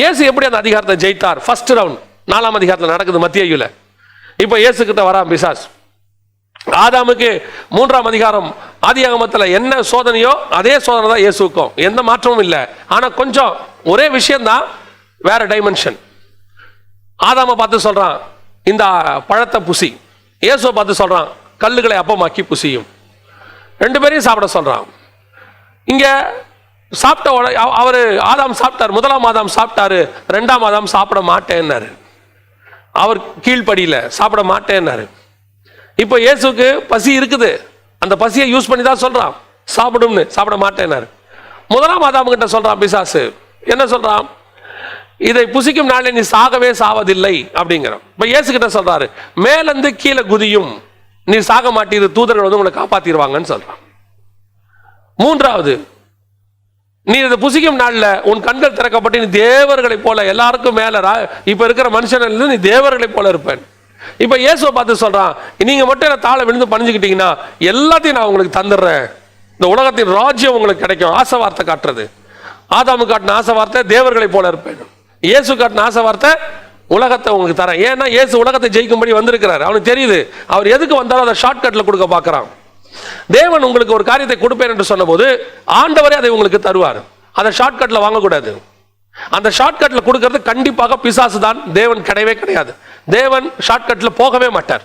இயேசு எப்படி அந்த அதிகாரத்தை ஜெயித்தார்? ஃபர்ஸ்ட் ரவுண்ட் நாலாம் அதிகாரத்தில் நடக்குது மத்தியில் இப்போ இயேசு கிட்ட வரா பிசாஸ் ஆதாமுக்கு மூன்றாம் அதிகாரம் ஆதியாகமத்தில் என்ன சோதனையோ அதே சோதனை தான் இயேசுக்கும். எந்த மாற்றமும் இல்லை. ஆனால் கொஞ்சம் ஒரே விஷயம்தான் வேற டைமென்ஷன் ஆதாமை பார்த்து சொல்கிறான் இந்த பழத்தை புசி. இயேசுவை பார்த்து சொல்கிறான் கல்லுகளை அப்பமாக்கி புசியும். ரெண்டு பேரையும் சாப்பிட சொல்கிறான் இங்கே சாப்பிட்ட உடனே அவ- ஆதாம் சாப்பிட்டார் முதலாம் ஆதாம் சாப்பிட்டாரு ரெண்டாம் ஆதாம் சாப்பிட மாட்டேன்னாரு. அவர் கீழ்ப்படியில் சாப்பிட மாட்டேன்னாரு. இப்போ இயேசுக்கு பசி இருக்குது. அந்த பசியை யூஸ் பண்ணி தான் சொல்கிறான் சாப்பிடும்னு சாப்பிட மாட்டேன்னாரு. முதலாம் ஆதாம் கிட்ட சொல்கிறான் பிசாசு. என்ன சொல்கிறான் இதை புசிக்கும் நாளில் நீ சாகவே சாவதில்லை அப்படிங்கிறான். இப்போ இயேசு கிட்ட சொல்கிறாரு மேலேருந்து கீழே குதியும். நீ சாக மாட்டீது தூதர்கள் வந்து உங்களை காப்பாற்றிடுவாங்கன்னு சொல்கிறான் மூன்றாவது நீ இதை புசிக்கும் நாளில் உன் கண்கள் திறக்கப்பட்டு நீ தேவர்களைப் போல எல்லாருக்கும் மேலே ரா- இருக்கிற மனுஷன் நீ தேவர்களைப் போல இருப்பேன். இப்போ இயேசுவை பார்த்து சொல்கிறான் நீங்கள் மட்டும் என்ன தாழ விழுந்து பணிஞ்சுக்கிட்டீங்கன்னா எல்லாத்தையும் நான் உங்களுக்கு தந்துடுறேன். இந்த உலகத்தின் ராஜ்யம் உங்களுக்கு கிடைக்கும். ஆசை வார்த்தை காட்டுறது. ஆதாமு காட்டின ஆசை வார்த்தை தேவர்களைப் போல இருப்பேன். இயேசு காட்டின ஆசை வார்த்தை உலகத்தை உங்களுக்கு தரேன். ஏன்னா இயேசு உலகத்தை ஜெயிக்கும்படி வந்திருக்கிறார். அவனுக்கு தெரியுது அவர் எதுக்கு வந்தாலும் அதை ஷார்ட்கட்டில் கொடுக்க பார்க்கறான். தேவன் உங்களுக்கு ஒரு காரியத்தை கொடுப்பேன் என்று சொன்னபோது ஆண்டவரே அதை உங்களுக்கு தருவார். அதை ஷார்ட்கட்ல வாங்கக்கூடாது. அந்த ஷார்ட்கட்ல கொடுக்கறது கண்டிப்பாக பிசாசு தான். தேவன் கிடையவே கிடையாது. தேவன் ஷார்ட்கட்ல போகவே மாட்டார்.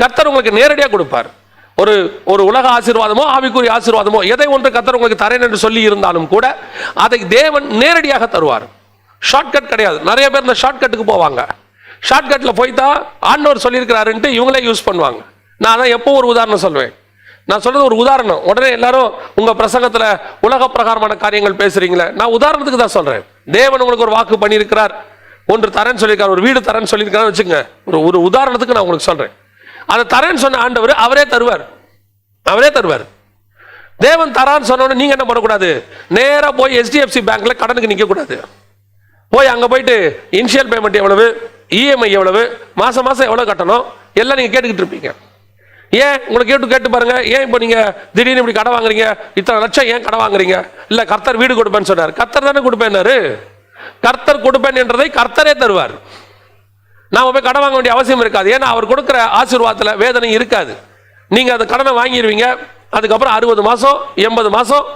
கர்த்தர் உங்களுக்கு நேரடியாக கொடுப்பார். ஒரு ஒரு உலக ஆசீர்வாதமோ ஆவிக்குரிய ஆசீர்வாதமோ எதை ஒன்று கத்தர் உங்களுக்கு தரேன் என்று சொல்லி இருந்தாலும் கூட அதை தேவன் நேரடியாக தருவார். ஷார்ட்கட் கிடையாது. நிறைய பேர் இந்த ஷார்ட்கட்டுக்கு போவாங்க. ஷார்ட்கட்டில் போய் தான் ஆண்டவர் சொல்லியிருக்கிறாருன்ட்டு இவங்களே யூஸ் பண்ணுவாங்க. நான் தான் எப்போ ஒரு உதாரணம் சொல்வேன். நான் சொல்றது ஒரு உதாரணம். உடனே எல்லாரும் உங்க பிரசங்கத்துல உலக பிரகாரமான காரியங்கள் பேசுறீங்களே நான் உதாரணத்துக்கு தான் சொல்றேன். தேவன் உங்களுக்கு ஒரு வாக்கு பண்ணியிருக்கிறார். ஒன்று தரேன்னு சொல்லியிருக்கார் ஒரு வீடு தரேன்னு சொல்லியிருக்காருன்னு வச்சுங்க ஒரு ஒரு உதாரணத்துக்கு நான் உங்களுக்கு சொல்றேன். அதை தரேன்னு சொன்ன ஆண்டவர் அவரே தருவார். அவரே தருவார். தேவன் தரான்னு சொன்ன நீங்க என்ன பண்ணக்கூடாது? நேராக போய் ஹெச்டிஎஃப்சி பேங்க்ல கடனுக்கு நிற்கக்கூடாது கூடாது போய் அங்கே போயிட்டு இனிஷியல் பேமெண்ட் எவ்வளவு? இஎம்ஐ எவ்வளவு? மாசம் மாசம் எவ்வளவு கட்டணும்? எல்லாம் நீங்க கேட்டுக்கிட்டு இருப்பீங்க. ஏன் உங்களை கேட்டு கேட்டு பாருங்க? ஏன் இப்போ நீங்க திடீர்னு இப்படி கடை வாங்குறீங்க? இத்தனை லட்சம் ஏன் கடை வாங்குறீங்க? இல்ல கர்த்தர் வீடு கொடுப்பேன்னு சொன்னார். கர்த்தர் தானே கொடுப்பேன்னாரு கர்த்தர் கொடுப்பேன் என்றதை கர்த்தரே தருவார். நாம போய் கடன் வாங்க வேண்டிய அவசியம் இருக்காது. ஏன்னா அவர் கொடுக்குற ஆசீர்வாதத்தில் வேதனை இருக்காது. நீங்க அந்த கடனை வாங்கிடுவீங்க அதுக்கப்புறம் அறுபது மாசம் எண்பது மாசம்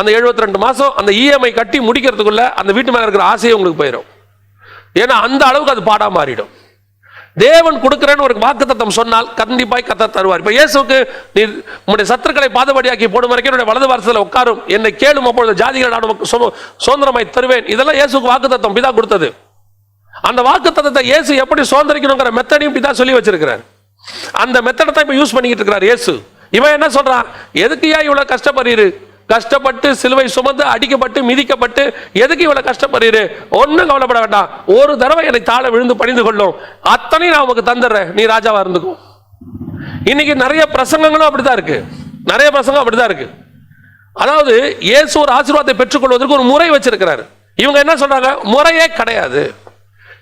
அந்த 72 ரெண்டு மாசம் அந்த இஎம்ஐ கட்டி முடிக்கிறதுக்குள்ள அந்த வீட்டு மேல இருக்கிற ஆசையே உங்களுக்கு போயிடும் ஏன்னா அந்த அளவுக்கு அது பாடா மாறிடும். தேவன் கொடுக்கிறேன்னு ஒரு வாக்குத்தத்தம் சொன்னால் கண்டிப்பாய் கத்த தருவார். இப்ப இயேசுக்கு நீ உன்னுடைய சத்துருக்களை பாதபடியாக்கி போடும் வரைக்கும் என்னுடைய வலது வாரத்தில் உட்காரும். என்னை கேளும் அப்பொழுது ஜாதிகள் நான் உமக்கு சுதந்திரமாய் தருவேன். இதெல்லாம் இயேசுக்கு வாக்குத்தத்தம் பிதா கொடுத்தது. அந்த வாக்குத்தத்தத்தை இயேசு எப்படி சுதந்திரிக்கணுங்கிற மெத்தடையும் பிதா சொல்லி வச்சிருக்கிறார். அந்த மெத்தடை தான் இப்ப யூஸ் பண்ணிக்கிட்டு இருக்கிறார் இயேசு. இவன் என்ன சொல்றான்? எதுக்குயா இவ்வளவு கஷ்டப்படுறீரு? கஷ்டப்பட்டு சிலுவை சுமந்து அடிக்கப்பட்டு மிதிக்கப்பட்டு எதுக்கு இவ்வளவு கஷ்டப்படுறீரு? ஒன்றும் கவலைப்பட வேண்டாம். ஒரு தடவை என்னை தாழ விழுந்து பணிந்து கொள்ளும். அத்தனையும் நான் உனக்கு தந்துடுறேன். நீ ராஜாவா இருந்துக்கும் இன்னைக்கு நிறைய பிரசங்கங்களும் அப்படிதான் இருக்கு. நிறைய பிரசங்கம் அப்படிதான் இருக்கு. அதாவது இயேசு ஒரு ஆசீர்வாதத்தை பெற்றுக்கொள்வதற்கு ஒரு முறை வச்சிருக்கிறாரு. இவங்க என்ன சொல்றாங்க? முறையே கிடையாது.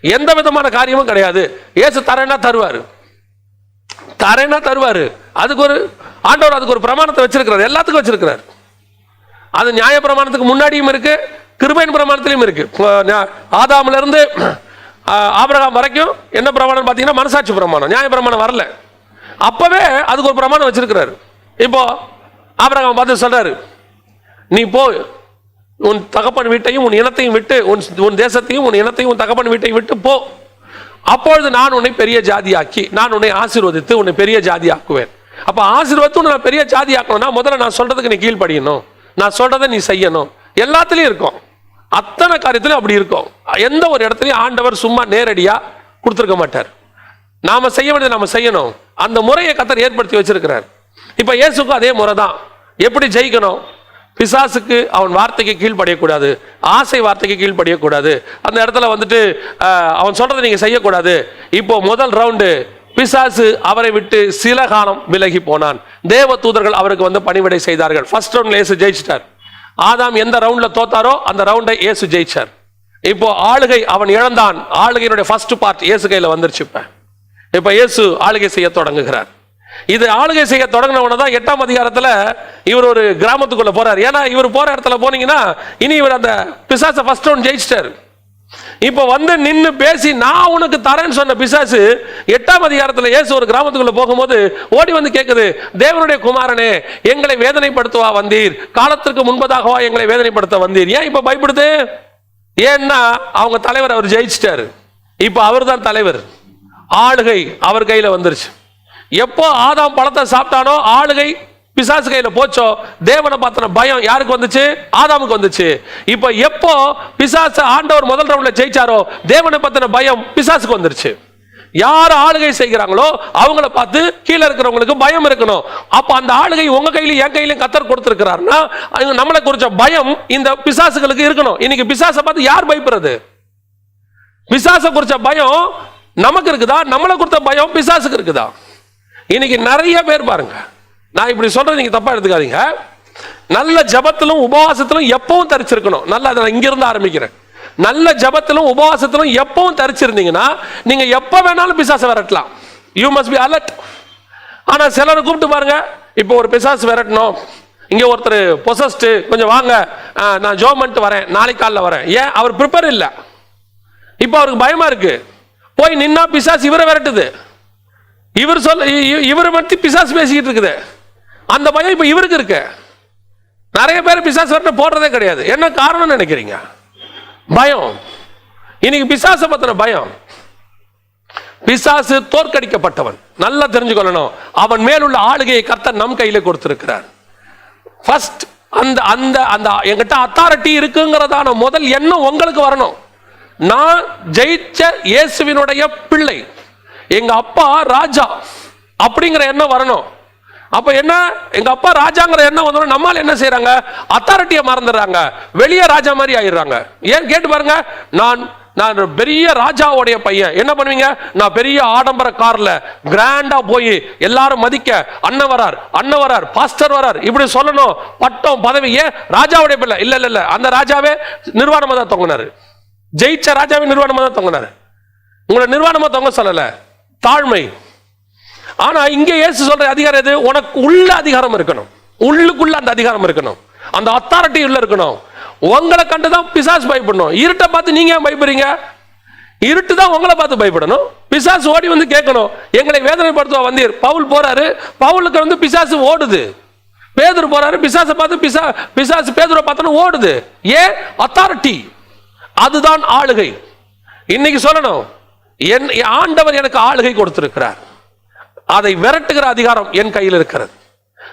எந்த விதமான காரியமும் கிடையாது. இயேசு தரேன்னா தருவாரு. தரேன்னா தருவாரு. அதுக்கு ஒரு ஆண்டவர் அதுக்கு ஒரு பிரமாணத்தை வச்சிருக்கிறார். எல்லாத்துக்கும் வச்சிருக்கிறார். அது நியாய பிரமாணத்துக்கு முன்னாடியும் இருக்கு கிருபையின் பிரமாணத்திலையும் இருக்கு. இப்போ இருந்து ஆஹ், வரைக்கும் என்ன பிரமாணம் பார்த்தீங்கன்னா மனசாட்சி பிரமாணம் நியாய பிரமாணம் வரல. அப்பவே அதுக்கு ஒரு பிரமாணம் வச்சிருக்கிறாரு. இப்போ ஆபரகம் பார்த்து சொல்றாரு நீ போ உன் தகப்பன் வீட்டையும் உன் இனத்தையும் விட்டு உன் உன் தேசத்தையும் உன் இனத்தையும் உன் தகப்பன் வீட்டையும் விட்டு போ. அப்பொழுது நான் உன்னை பெரிய ஜாதியாக்கி நான் உன்னை ஆசீர்வதித்து உன்னை பெரிய ஜாதியாக்குவேன். அப்ப ஆசீர்வதித்து உன்னை பெரிய ஜாதி ஆக்கணும்னா முதல்ல நான் சொல்றதுக்கு நீ கீழ்ப்படியணும். நான் சொல்றதை நீ செய்யணும். எல்லாத்துலயும் இருக்கும். அத்தனை காரியத்திலும் அப்படி இருக்கும். எந்த ஒரு இடத்துலையும் ஆண்டவர் சும்மா நேரடியா கொடுத்துருக்க மாட்டார். நாம செய்ய வேண்டியதை நாம செய்யணும். அந்த முறையை கத்தர் ஏற்படுத்தி வச்சிருக்கிறார். இப்ப இயேசுக்கும் அதே முறை தான் எப்படி ஜெயிக்கணும்? பிசாசுக்கு அவன் வார்த்தைக்கு கீழ்ப்படியக்கூடாது. ஆசை வார்த்தைக்கு கீழ்ப்படியக்கூடாது. அந்த இடத்துல வந்துட்டு அவன் சொல்றதை நீங்க செய்யக்கூடாது. இப்போ முதல் ரவுண்டு பிசாசு அவரை விட்டு சில காலம் விலகி போனான். தேவ தூதர்கள் அவருக்கு வந்து பணிவிடை செய்தார்கள். ஃபர்ஸ்ட் ரவுண்ட்ல இயேசு ஜெயிச்சிட்டார். ஆதாம் எந்த ரவுண்ட்ல தோத்தாரோ அந்த ரவுண்டை இயேசு ஜெயிச்சார். இப்போ ஆளுகை அவன் இழந்தான். ஆளுகையினுடைய ஃபர்ஸ்ட் பார்ட் இயேசு கையில வந்துருச்சு இப்ப. இப்ப இயேசு ஆளுகை செய்ய தொடங்குகிறார். இது ஆளுகை செய்ய தொடங்கினவன தான் எட்டாம் அதிகாரத்துல இவர் ஒரு கிராமத்துக்குள்ள போறார். ஏன்னா இவர் போற இடத்துல போனீங்கன்னா இனி இவர் அந்த பிசாச ஃபர்ஸ்ட் ரவுண்ட் ஜெயிச்சிட்டாரு. இப்போ வந்து நின்று பேசி நான் உனக்கு தரேன்னு சொன்ன பிசாசு எட்டாம் அதிகாரத்தில் இயேசு ஒரு கிராமத்துக்குள்ள போகும்போது ஓடி வந்து கேட்குது தேவனுடைய குமாரனே எங்களை வேதனைப்படுத்துவா வந்தீர். காலத்திற்கு முன்பதாகவா எங்களை வேதனைப்படுத்த வந்தீர். ஏன் இப்போ பயப்படுது? ஏன்னா அவங்க தலைவர் அவர் ஜெயிச்சிட்டாரு. இப்போ அவர் தான் தலைவர். ஆளுகை அவர் கையில் வந்துருச்சு. எப்போ ஆதாம் பழத்தை சாப்பிட்டானோ ஆளுகை பிசாசு கையில் போச்சோ? தேவனை பார்த்தன பயம் யாருக்கு வந்துச்சு? ஆதாமுக்கு வந்துச்சு. இப்போ எப்போ பிசாசு ஆண்டவர் முதல் ரவுண்டில் ஜெயிச்சாரோ தேவனை பத்தின பயம் பிசாசுக்கு வந்துருச்சு. யார் ஆளுகை செய்கிறாங்களோ அவங்கள பார்த்து கீழே இருக்கிறவங்களுக்கு பயம் இருக்கணும். அப்போ அந்த ஆளுகை உங்க கையிலையும் என் கையிலையும் கத்தர் கொடுத்துருக்கிறாருன்னா நம்மளை குறிச்ச பயம் இந்த பிசாசுகளுக்கு இருக்கணும். இன்னைக்கு பிசாசை பார்த்து யார் பயப்படுறது? பிசாசை குறிச்ச பயம் நமக்கு இருக்குதா? நம்மளை கொடுத்த பயம் பிசாசுக்கு இருக்குதா? இன்னைக்கு நிறைய பேர் பாருங்க. நான் இப்படி சொல்றது நீங்க தப்பா எடுத்துக்காதீங்க. நல்ல ஜபத்திலும் உபவாசத்திலும் எப்பவும் தரிச்சிருக்கணும். நல்ல அதை நான் இங்கிருந்து ஆரம்பிக்கிறேன். நல்ல ஜபத்திலும் உபவாசத்திலும் எப்பவும் தரிச்சிருந்தீங்கன்னா நீங்க எப்ப வேணாலும் பிசாசை விரட்டலாம். யூ மஸ்ட் பி அலர்ட் ஆனா சிலரை கூப்பிட்டு பாருங்க. இப்போ ஒரு பிசாசு விரட்டணும். இங்க ஒருத்தர் பொசஸ்ட் கொஞ்சம் வாங்க. நான் ஜோம் பண்ணிட்டு வரேன். நாளைக்கு காலைல வரேன். ஏன்? அவர் ப்ரிப்பேர் இல்லை. இப்போ அவருக்கு பயமா இருக்கு. போய் நின்னா பிசாசு இவரை விரட்டுது. இவர் சொல்ல இ- இவரை பற்றி பிசாசு பேசிக்கிட்டு இருக்குது. அந்த பயம் இப்போ இவருக்கு இருக்கு. நிறைய பேர் பிசாசு வரட்டு போடுறதே கிடையாது. என்ன காரணம் நினைக்கிறீங்க? பயம். இன்னைக்கு பிசாசை பத்தின பயம். பிசாசு தோற்கடிக்கப்பட்டவன். நல்லா தெரிஞ்சுக்கொள்ளணும். அவன் மேலுள்ள ஆளுகையை கத்த நம் கையில கொடுத்திருக்கிறார். ஃபர்ஸ்ட் அந்த அந்த அந்த என்கிட்ட அத்தாரிட்டி இருக்குங்கிறதான முதல் எண்ணம் உங்களுக்கு வரணும். நான் ஜெயிச்ச இயேசுவினுடைய பிள்ளை. எங்க அப்பா ராஜா. அப்படிங்கிற எண்ணம் வரணும். அப்போ என்ன? எங்கள் அப்பா ராஜாங்கிற எண்ணம் வந்தோம் நம்மால் என்ன செய்கிறாங்க அத்தாரிட்டியை மறந்துடுறாங்க. வெளியே ராஜா மாதிரி ஆயிடுறாங்க. ஏன் கேட்டு பாருங்க. நான் நான் பெரிய ராஜாவுடைய பையன். என்ன பண்ணுவீங்க? நான் பெரிய ஆடம்பர கார்ல கிராண்டா போய் எல்லாரும் மதிக்க அண்ணன் வரார் அண்ணன் வரார் பாஸ்டர் வரார். இப்படி சொல்லணும். பட்டம் பதவி. ஏன்? ராஜாவுடைய பிள்ளை. இல்ல இல்ல இல்ல. அந்த ராஜாவே நிர்வாணமா தான் தொங்கினாரு. ஜெயிச்ச ராஜாவே நிர்வாணமா தான் தொங்கினாரு. உங்களை நிர்வாணமா தொங்க சொல்லல. தாழ்மை. ஆனா இங்க இயேசு சொல்ற அதிகாரம் எது? உனக்கு உள்ள அதிகாரம் இருக்கணும். உள்ளுக்குள்ள அந்த அதிகாரம் இருக்கணும். அந்த அத்தாரிட்டி உள்ள இருக்கணும். உங்களை கண்டுதான் பிசாசு பயப்படணும். இருட்டை பார்த்து நீங்க ஏன் பயப்படுறீங்க? இருட்டு தான் உங்களை பார்த்து பயப்படணும். பிசாசு ஓடி வந்து கேட்கணும். எங்களை வேதனைப்படுத்துவா வந்தீர். பவுல் போறாரு. பவுலுக்கு வந்து பிசாசு ஓடுது. பேதர் போறாரு. பிசாசை பார்த்து பிசா பிசாசு பேதுரை பார்த்தோன்னு ஓடுது. ஏன் அத்தாரிட்டி அதுதான் ஆளுகை. இன்னைக்கு சொல்லணும். என் ஆண்டவர் எனக்கு ஆளுகை கொடுத்திருக்கிறார். அதை விரட்டுகிற அதிகாரம் என் கையில் இருக்கிறது.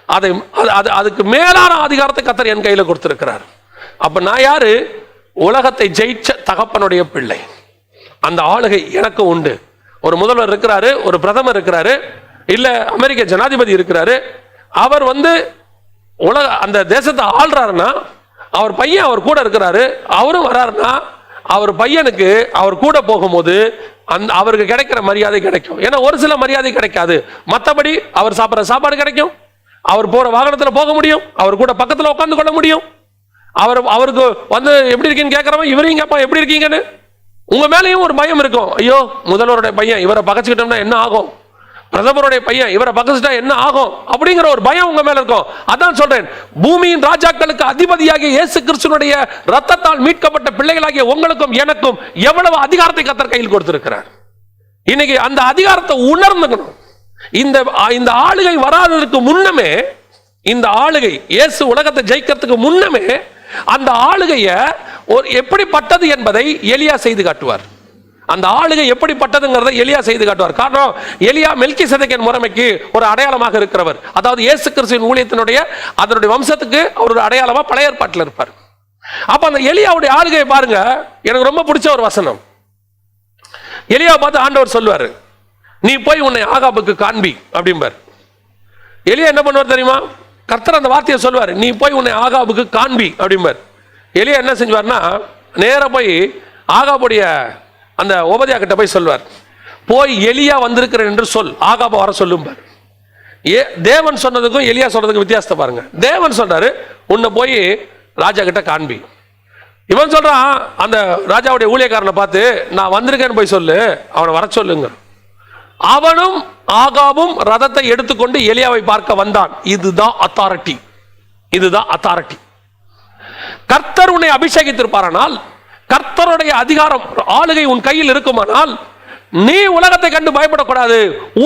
அதை அது- அது அதுக்கு மேலான அதிகாரத்தை கத்தர் என் கையில் கொடுத்திருக்கிறார். அப்ப நான் யாரு? உலகத்தை ஜெயிச்ச தகப்பனுடைய பிள்ளை. அந்த ஆளுகை எனக்கு உண்டு. ஒரு முதல்வர் இருக்கிறாரு ஒரு பிரதமர் இருக்கிறாரு இல்ல அமெரிக்க ஜனாதிபதி இருக்கிறாரு. அவர் வந்து உலக அந்த தேசத்தை ஆள்றாருன்னா அவர் பையன் அவர் கூட இருக்கிறாரு அவரும் வராருன்னா அவர் பையனுக்கு அவர் கூட போகும்போது அந்த அவருக்கு கிடைக்கிற மரியாதை கிடைக்கும். ஏன்னா ஒரு சில மரியாதை கிடைக்காது. மற்றபடி அவர் சாப்பிட்ற சாப்பாடு கிடைக்கும். அவர் போகிற வாகனத்தில் போக முடியும். அவர் கூட பக்கத்தில் உட்காந்து கொள்ள முடியும். அவர் அவருக்கு வந்து எப்படி இருக்கீங்கன்னு கேட்கறவன் இவரையும் கேட்பான் எப்படி இருக்கீங்கன்னு? உங்கள் மேலேயும் ஒரு பயம் இருக்கும். ஐயோ முதல்வருடைய பையன் இவரை பகச்சுக்கிட்டோம்னா என்ன ஆகும்? பிரதமருடைய பையன் இவரை பகச்சுட்டா என்ன ஆகும் அப்படிங்கிற ஒரு பயம் உங்க மேல இருக்கும். அதான் சொல்றேன் பூமியின் ராஜாக்களுக்கு அதிபதியாகிய இயேசு கிறிஸ்துனுடைய ரத்தத்தால் மீட்கப்பட்ட பிள்ளைகளாகிய உங்களுக்கும் எனக்கும் எவ்வளவு அதிகாரத்தை கத்தர் கையில் கொடுத்திருக்கிறார். இன்னைக்கு அந்த அதிகாரத்தை உணர்ந்துக்கணும். இந்த இந்த ஆளுகை வராததற்கு முன்னமே இந்த ஆளுகை இயேசு உலகத்தை ஜெயிக்கிறதுக்கு முன்னமே அந்த ஆளுகைய ஒரு எப்படிப்பட்டது என்பதை எளியா செய்து காட்டுவார். அந்த ஆளுகை எப்படிப்பட்டதுங்கிறத எளியா செய்து காட்டுவார். காரணம் எளியா மெல்கி சதைக்கன் முறைமைக்கு ஒரு அடையாளமாக இருக்கிறவர். அதாவது இயேசு கிறிஸ்துவின் ஊழியத்தினுடைய அதனுடைய வம்சத்துக்கு அவர் ஒரு அடையாளமா பழைய ஏற்பாட்டில் இருப்பார். அப்ப அந்த எளியாவுடைய ஆளுகையை பாருங்க எனக்கு ரொம்ப பிடிச்ச ஒரு வசனம். எளியாவை பார்த்து ஆண்டவர் சொல்லுவார் நீ போய் உன்னை ஆகாபுக்கு காண்பி அப்படிம்பார். எலியா என்ன பண்ணுவார் தெரியுமா? கர்த்தர் அந்த வார்த்தையை சொல்லுவார் நீ போய் உன்னை ஆகாபுக்கு காண்பி அப்படிம்பார். எலியா என்ன செஞ்சுவார்னா நேராக போய் ஆகாபுடைய அந்த ஓபதியா கிட்ட போய் சொல்லுவார் போய் எலியா வந்திருக்கிறேன் என்று சொல். ஆகாப வர சொல்லும்பார் ஏ தேவன் சொன்னதுக்கும் எலியா சொன்னதுக்கும் வித்தியாசத்தை பாருங்க. தேவன் சொல்றாரு உன்னை போய் ராஜா கிட்ட காண்பி. இவன் சொல்றான் அந்த ராஜாவுடைய ஊழியக்காரனை பார்த்து நான் வந்திருக்கேன்னு போய் சொல்லு அவனை வர சொல்லுங்க. அவனும் ஆகாவும் ரதத்தை எடுத்துக்கொண்டு எலியாவை பார்க்க வந்தான். இதுதான் அத்தாரிட்டி இதுதான் அத்தாரிட்டி கர்த்தர் உன்னை அபிஷேகித்திருப்பாரானால் கர்த்தருடைய அதிகாரம் ஆளுகை உன் கையில் இருக்குமானால் நீ உலகத்தை கண்டு பயப்படக்கூடாது.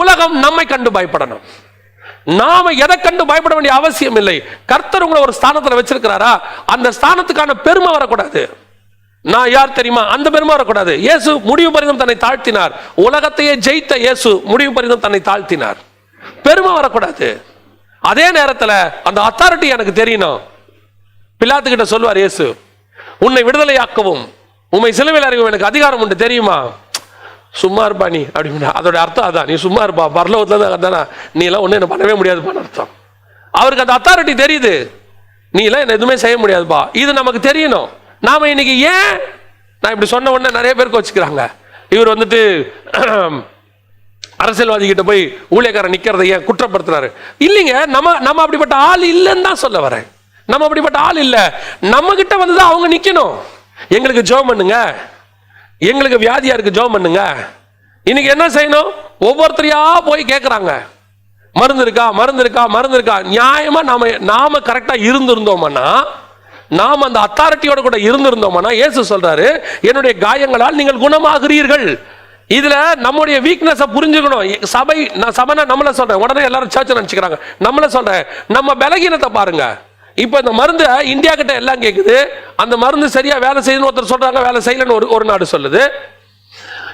உலகம் நம்மை கண்டு பயப்படணும். நாம எதை கண்டு பயப்பட வேண்டிய அவசியம் இல்லை. கர்த்தர் உங்களை ஒரு ஸ்தானத்தில் வச்சிருக்கிறாரா? அந்த ஸ்தானத்துக்கான பெருமை வரக்கூடாது. நான் யார் தெரியுமா? அந்த பெருமை வரக்கூடாது. இயேசு முடிவு பரிதம் தன்னை தாழ்த்தினார். உலகத்தையே ஜெயித்த இயேசு முடிவு பரிதம் தன்னை தாழ்த்தினார். பெருமை வரக்கூடாது. அதே நேரத்தில் அந்த அத்தாரிட்டி எனக்கு தெரியணும். பிள்ளாத்துக்கிட்ட சொல்லுவார் இயேசு உன்னை விடுதலையாக்கவும். உண்மை சிலுவையில் அறிவும் எனக்கு அதிகாரம் உண்டு தெரியுமா? சும்மா இருப்பா நீ அப்படின்னா அதோட அர்த்தம் அதான். நீ சும்மா இருப்பா பரலோகத்தில் தான் அதானா நீ எல்லாம் ஒன்றும் என்ன பண்ணவே முடியாதுப்பான்னு அர்த்தம். அவருக்கு அந்த அத்தாரிட்டி தெரியுது. நீ எல்லாம் என்ன எதுவுமே செய்ய முடியாதுப்பா. இது நமக்கு தெரியணும். நாம இன்னைக்கு ஏன் நான் இப்படி சொன்ன உடனே நிறைய பேருக்கு வச்சுக்கிறாங்க. இவர் வந்துட்டு அரசியல்வாதி கிட்ட போய் ஊழியக்காரன் நிக்கிறதை ஏன் குற்றப்படுத்துறாரு? இல்லைங்க நம்ம நம்ம அப்படிப்பட்ட ஆள் இல்லைன்னு தான் சொல்ல வரேன். நம்ம அப்படிப்பட்ட ஆள் இல்லை. நம்ம கிட்ட வந்து தான் அவங்க நிற்கணும் எங்களுக்கு ஜோம் பண்ணுங்க. எங்களுக்கு வியாதியா இருக்கு ஜோம் பண்ணுங்க. இன்னைக்கு என்ன செய்யணும்? ஒவ்வொருத்தரையா போய் கேட்குறாங்க மருந்து இருக்கா? மருந்து இருக்கா? மருந்து இருக்கா? நியாயமா நாம நாம கரெக்டா இருந்திருந்தோம்னா நாம் அந்த அத்தாரிட்டியோட கூட இருந்திருந்தோம்னா இயேசு சொல்றாரு என்னுடைய காயங்களால் நீங்கள் குணமாகிறீர்கள். இதுல நம்முடைய வீக்னஸை புரிஞ்சுக்கணும். சபை நான் சபைனா நம்மள சொல்றேன். உடனே எல்லாரும் சர்ச் நினைச்சுக்கிறாங்க. நம்மள சொல்றேன். நம்ம பலகீனத்தை பாருங்க. இப்போ இந்த மருந்து இந்தியா கிட்ட எல்லாம் கேட்குது அந்த மருந்து சரியா வேலை செய்யுதுன்னு ஒருத்தர் சொல்றாங்க வேலை செய்யலன்னு ஒரு ஒரு நாடு சொல்லுது.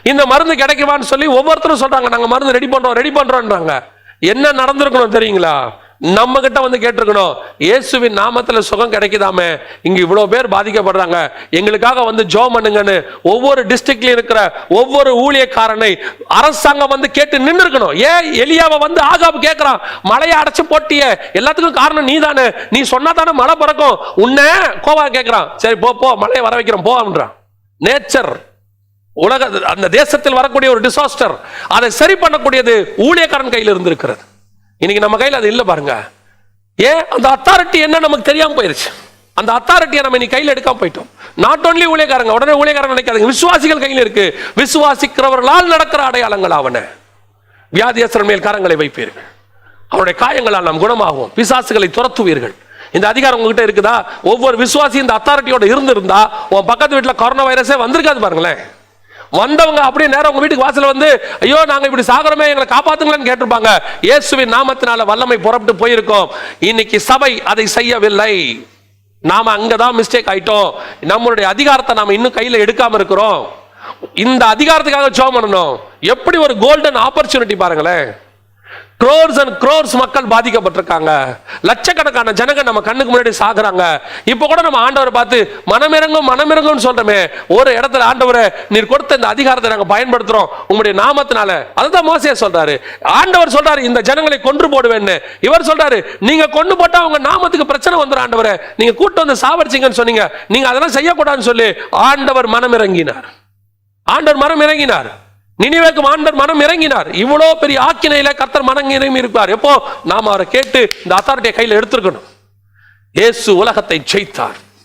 இந்த மருந்து கிடைக்குமான்னு சொல்லி ஒவ்வொருத்தரும் சொல்றாங்க நாங்கள் மருந்து ரெடி பண்றோம் ரெடி பண்றோம்ன்றாங்க. என்ன நடந்திருக்கணும் தெரியுங்களா? நம்ம கிட்ட வந்து கேட்டிருக்கணும். இயேசுவின் நாமத்துல சுகம் கிடைக்குதாமே? இங்க இவ்வளவு பேர் பாதிக்கப்படுறாங்க. எங்களுக்காக வந்து ஜோ பண்ணுங்கன்னு ஒவ்வொரு டிஸ்ட்ரிக்ட்ல இருக்கிற ஒவ்வொரு ஊழியக்காரனை அரசாங்கம் வந்து கேட்டு நின்று இருக்கணும் ஏன் எலியாவை வந்து ஆகாப் கேட்கிறான் மழையை அடைச்சு போட்டிய. எல்லாத்துக்கும் காரணம் நீ தானே நீ சொன்னா தானே மழை பிறக்கும். உன்ன கோவா கேட்கிறான் சரி போ போ மழையை வர வைக்கிறோம் போன்றான் நேச்சர் உலக அந்த தேசத்தில் வரக்கூடிய ஒரு டிசாஸ்டர் அதை சரி பண்ணக்கூடியது ஊழியக்காரன் கையில் இருந்திருக்கிறது இன்னைக்கு நம்ம கையில் அது இல்லை பாருங்க. ஏன்? அந்த அத்தாரிட்டி என்ன நமக்கு தெரியாமல் போயிருச்சு. அந்த அத்தாரிட்டியை நம்ம இன்னைக்கு கையில் எடுக்காம போயிட்டோம். நாட் ஓன்லி ஊழியக்காரங்க உடனே ஊழியக்காரங்க நினைக்காதுங்க. விசுவாசிகள் கையில் இருக்கு. விசுவாசிக்கிறவர்களால் நடக்கிற அடையாளங்கள் அவனை வியாதியஸ்தர் மேல் கரங்களை வைப்பீர்கள். அவருடைய காயங்களால் நாம் குணமாகும் பிசாசுகளை துரத்துவீர்கள். இந்த அதிகாரம் உங்ககிட்ட இருக்குதா? ஒவ்வொரு விசுவாசி இந்த அத்தாரிட்டியோட இருந்திருந்தா உன் பக்கத்து வீட்டில் கொரோனா வைரஸே வந்திருக்காது பாருங்களேன். வந்தவங்க அப்படியே நேரம் உங்க வீட்டுக்கு வாசல்ல வந்து ஐயோ நாங்க இப்படி சாகரமே எங்களை காப்பாத்துங்களேன்னு கேட்டிருப்பாங்க. இயேசுவின் நாமத்தினால வல்லமை புறப்பட்டு போயிருக்கோம். இன்னைக்கு சபை அதை செய்யவில்லை. நாம அங்கதான் மிஸ்டேக் ஆயிட்டோம். நம்மளுடைய அதிகாரத்தை நாம இன்னும் கையில எடுக்காம இருக்கிறோம். இந்த அதிகாரத்துக்காக ஜோம் பண்ணணும். எப்படி ஒரு கோல்டன் ஆப்பர்ச்சுனிட்டி பாருங்களேன். க்ரோர்ஸ் அண்ட் க்ரோர்ஸ் மக்கள் பாதிக்கப்பட்டிருக்காங்க. லட்சக்கணக்கான ஜனங்க நம்ம கண்ணுக்கு முன்னாடி சாகுறாங்க. இப்போ கூட நம்ம ஆண்டவரை பார்த்து மனமிறங்கும் மனமிறங்கும்னு சொல்றோமே. ஒரு இடத்துல ஆண்டவரை நீர் கொடுத்த இந்த அதிகாரத்தை நாங்கள் பயன்படுத்துறோம். உங்களுடைய நாமத்தினால. அதுதான் மோசே சொல்றாரு. ஆண்டவர் சொல்றாரு இந்த ஜனங்களை கொன்று போடுவேன்னு. இவர் சொல்றாரு நீங்க கொண்டு போட்டா உங்க நாமத்துக்கு பிரச்சனை வந்துடும் ஆண்டவரை. நீங்க கூட்டு வந்து சாவடிச்சிங்கன்னு சொன்னீங்க. நீங்க அதெல்லாம் செய்யக்கூடாதுன்னு சொல்லி ஆண்டவர் மனமிறங்கினார் ஆண்டவர் மனம் இறங்கினார் நினைவேக்கு ஆண்டர் மனம் இறங்கினார். இவ்வளோ பெரிய ஆக்கினையில கர்த்தர் மனம் இறங்கி இருப்பார். எப்போ? நாம் அவரை கேட்டு இந்த அத்தாரிட்டியை கையில் எடுத்திருக்கணும். இயேசு உலகத்தை ஜெயித்தார்.